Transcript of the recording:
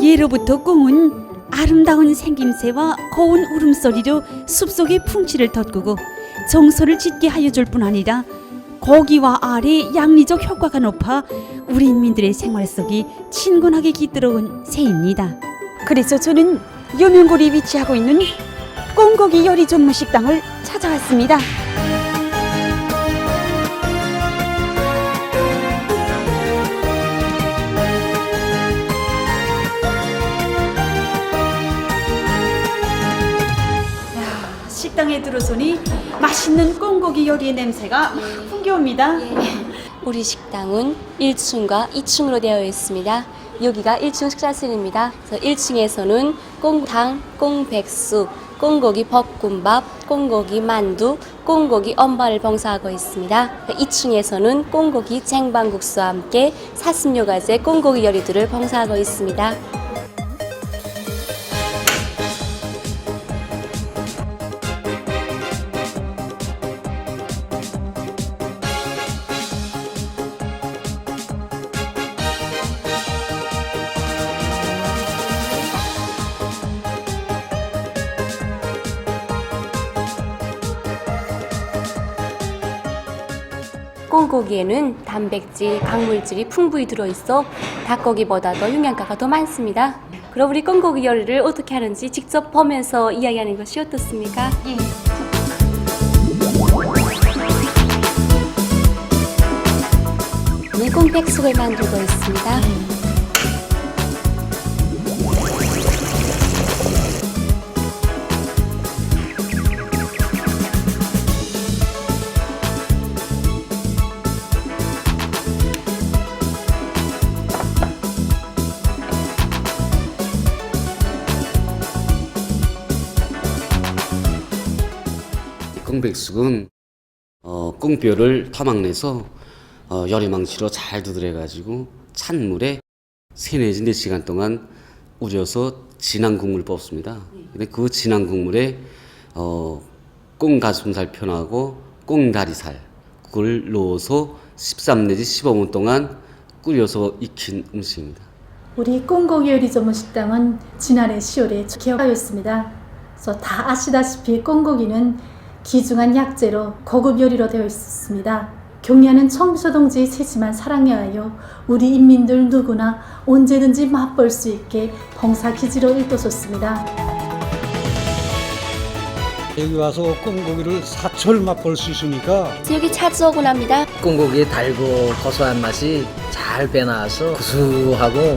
예로부터 꽁은 아름다운 생김새와 고운 울음소리로 숲속의 풍치를 덧구고 정서를 짙게 하여 줄 뿐 아니라 고기와 알의 양리적 효과가 높아 우리 인민들의 생활 속이 친근하게 깃들어온 새입니다. 그래서 저는 여명골이 위치하고 있는 꽁고기 요리 전문 식당을 찾아왔습니다. 식당에 들어서니 맛있는 꽁고기 요리의 냄새가 막 풍겨옵니다. 우리 식당은 1층과 2층으로 되어 있습니다. 여기가 1층 식사실입니다. 그래서 1층에서는 꽁탕, 꽁백숙, 꽁고기 볶음밥, 꽁고기 만두, 꽁고기 엄발을 봉사하고 있습니다. 2층에서는 꽁고기 쟁반국수와 함께 40여 가지의 꽁고기 요리들을 봉사하고 있습니다. 꽁고기에는 단백질, 강물질이 풍부히 들어있어 닭고기보다 더 영양가가 더 많습니다. 그럼 우리 꽁고기 요리를 어떻게 하는지 직접 보면서 이야기하는 것이 어떻습니까? 미공 백숙을 만들고 있습니다. 꽁백숙은 어, 꽁뼈를 토막내서 어, 열이망치로 잘 두드려가지고 찬 물에 세 내지 네 시간 동안 우려서 진한 국물 뽑습니다. 근데 그 진한 국물에 어, 꽁 가슴살 편하고 꽁 다리살 그걸 넣어서 13 내지 15분 동안 끓여서 익힌 음식입니다. 우리 꽁고기 요리 전문 식당은 지난해 10월에 개업하였습니다. 그래서 다 아시다시피 꽁고기는 귀중한 약재로 고급 요리로 되어 있습니다. 경리하는 청소동지의 세심한 사랑에 하여 우리 인민들 누구나 언제든지 맛볼 수 있게 봉사 기지로 일도섰습니다. 여기 와서 꽁고기를 사철 맛볼 수 있으니까 여기 찾아오곤 합니다. 꽁고기의 달고 고소한 맛이 잘 배나와서 구수하고